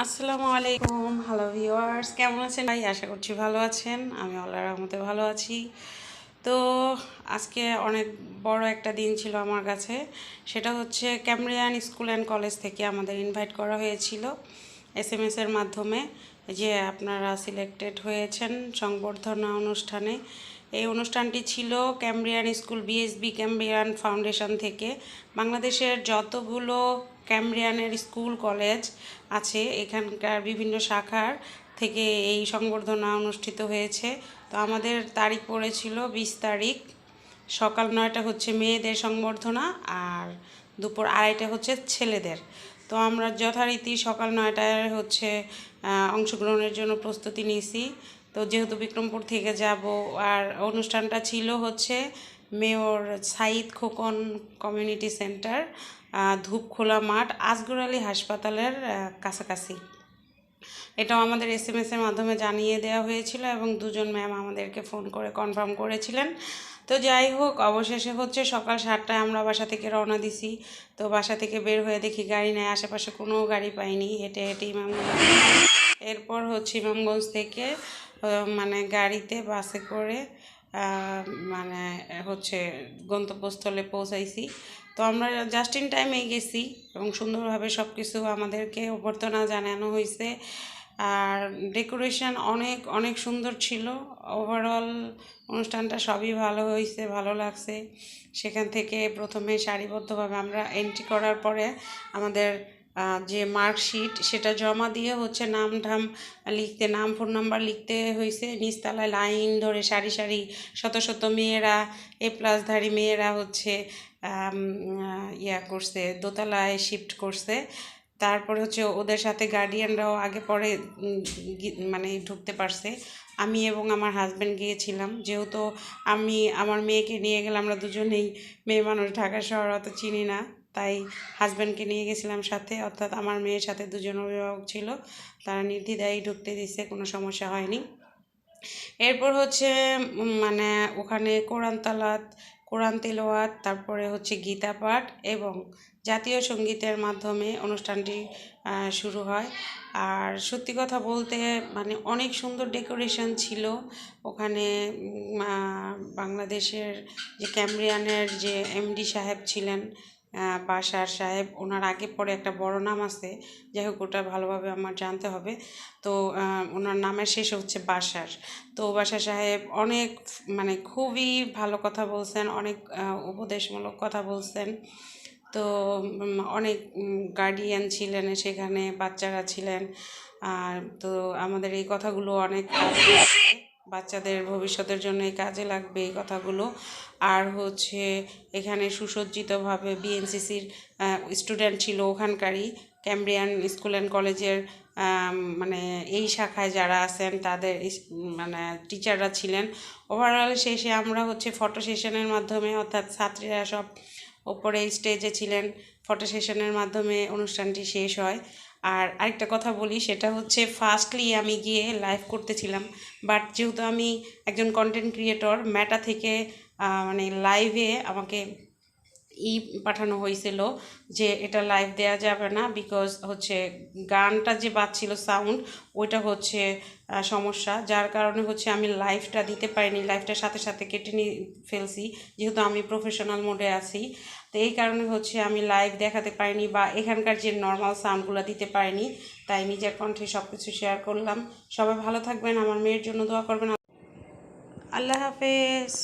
আসসালামু আলাইকুম। Hello viewers কেমন আছেন? ভাই, আশা করছি ভালো আছেন। আমি আল্লাহর রহমতে ভালো আছি। তো আজকে অনেক বড় একটা দিন ছিল আমার কাছে। সেটা হচ্ছে ক্যামরিয়ান স্কুল অ্যান্ড কলেজ থেকে আমাদের ইনভাইট করা হয়েছিল এস এম এসের মাধ্যমে যে আপনারা সিলেক্টেড হয়েছেন সংবর্ধনা অনুষ্ঠানে। এই অনুষ্ঠানটি ছিল Cambrian school BSB Cambrian foundation থেকে। বাংলাদেশের যতগুলো ক্যামব্রিয়ানের স্কুল, কলেজ আছে। এখানকার বিভিন্ন শাখার থেকে এই সংবর্ধনা অনুষ্ঠিত হয়েছে। তো আমাদের তারিখ পড়েছিল বিশ তারিখ। সকাল নয়টা হচ্ছে মেয়েদের সংবর্ধনা আর দুপুর আড়াইটা হচ্ছে ছেলেদের। তো আমরা যথারীতি সকাল নয়টায় হচ্ছে অংশগ্রহণের জন্য প্রস্তুতি নিয়েছি। তো যেহেতু বিক্রমপুর থেকে যাব আর অনুষ্ঠানটা ছিল হচ্ছে mayor Sayeed Khokon community centre Dhupkhola মাঠ, আসগর আলী হাসপাতালের কাছাকাছি। এটাও আমাদের এস এম এসের মাধ্যমে জানিয়ে দেওয়া হয়েছিল এবং দুজন ম্যাম আমাদেরকে ফোন করে কনফার্ম করেছিলেন। তো যাই হোক, অবশেষে হচ্ছে সকাল সাতটায় আমরা বাসা থেকে রওনা দিছি। তো বাসা থেকে বের হয়ে দেখি গাড়ি নেয়, আশেপাশে কোনো গাড়ি পাইনি, হেঁটে হেঁটে ইমামগঞ্জ। এরপর হচ্ছে ইমামগঞ্জ থেকে মানে গাড়িতে বাসে করে মানে হচ্ছে গন্তব্যস্থলে পৌঁছাইছি। তো আমরা জাস্ট ইন টাইমে গেছি এবং সুন্দরভাবে সব কিছু আমাদেরকে অভ্যর্থনা জানানো হয়েছে আর ডেকোরেশন অনেক অনেক সুন্দর ছিল। ওভারঅল অনুষ্ঠানটা সবই ভালো হয়েছে ভালো লাগছে। সেখান থেকে প্রথমে সারিবদ্ধভাবে আমরা এন্ট্রি করার পরে আমাদের যে মার্কশিট, সেটা জমা দিয়ে হচ্ছে নাম ধাম লিখতে, নাম, ফোন নাম্বার লিখতে হয়েছে নিচতলায় লাইন ধরে সারি সারি শত শত মেয়েরা এ প্লাসধারী মেয়েরা হচ্ছে ইয়া করছে, দোতলায় শিফট করছে। তারপরে হচ্ছে ওদের সাথে গার্ডিয়ানরাও আগে পরে মানে ঢুকতে পারছে। আমি এবং আমার হাজব্যান্ড গিয়েছিলাম। যেহেতু আমি, আমার মেয়েকে নিয়ে গেলাম আমরা দুজনেই মেয়ে মানুষ ঢাকা শহর অত চিনি না। তাই হাজব্যান্ডকে নিয়ে গেছিলাম সাথে, অর্থাৎ আমার মেয়ের সাথে দুজন অভিভাবক ছিল। তারা নির্দ্বিধায় ঢুকতে দিচ্ছে কোনো সমস্যা হয়নি। এরপর হচ্ছে মানে ওখানে কোরআন তালাত, কোরআন তেলাওয়াত তারপরে হচ্ছে গীতা পাঠ এবং জাতীয় সঙ্গীতের মাধ্যমে অনুষ্ঠানটি শুরু হয়। আর সত্যি কথা বলতে মানে অনেক সুন্দর ডেকোরেশন ছিল। ওখানে বাংলাদেশের যে ক্যামরিয়ানের যে এমডি সাহেব ছিলেন বাসার সাহেব, ওনার আগে পরে একটা বড় নাম আছে। যাই হোক, ওটা ভালোভাবে আমার জানতে হবে। তো ওনার নামের শেষ হচ্ছে বাসার। তো বাসার সাহেব অনেক মানে খুবই ভালো কথা বলছেন, অনেক উপদেশমূলক কথা বলছেন। তো অনেক গার্ডিয়ান ছিলেন সেখানে, বাচ্চারা ছিলেন। আর তো আমাদের এই কথাগুলো অনেক। বাচ্চাদের ভবিষ্যতের জন্য কাজে লাগবে এই কথাগুলো। আর হচ্ছে এখানে সুসজ্জিতভাবে বিএনসিসির স্টুডেন্ট ছিল ওখানকারই, ক্যামব্রিয়ান স্কুল অ্যান্ড কলেজের মানে এই শাখায় যারা আছেন তাদের মানে টিচাররা ছিলেন। ওভারঅল শেষে আমরা হচ্ছে ফটো সেশনের মাধ্যমে, অর্থাৎ ছাত্রীরা সব ওপরে স্টেজে ছিলেন, ফটো সেশনের মাধ্যমে অনুষ্ঠানটি শেষ হয়। আর আরেকটা কথা বলি, সেটা হচ্ছে ফার্স্টলি আমি গিয়ে লাইভ করতেছিলাম বাট যেহেতু আমি একজন কন্টেন্ট ক্রিয়েটর ম্যাটা থেকে মানে লাইভে আমাকে ই পাঠানো হয়েছিল যে এটা লাইভ দেওয়া যাবে না বিকজ হচ্ছে গানটা যে বাজছিল সাউন্ড ওইটা হচ্ছে সমস্যা। যার কারণে হচ্ছে আমি লাইভটা দিতে পারিনি লাইভটার সাথে সাথে কেটে নিয়ে ফেলছি, যেহেতু আমি প্রফেশনাল মোডে আছি। তো এই কারণে হচ্ছে আমি লাইভ দেখাতে পারিনি বা এখানকার যে নর্মাল সাউন্ডগুলো দিতে পারিনি, তাই নিজের কণ্ঠে সব কিছু শেয়ার করলাম। সবাই ভালো থাকবেন, আমার মেয়ের জন্য দোয়া করবেন। আল্লাহ হাফেজ।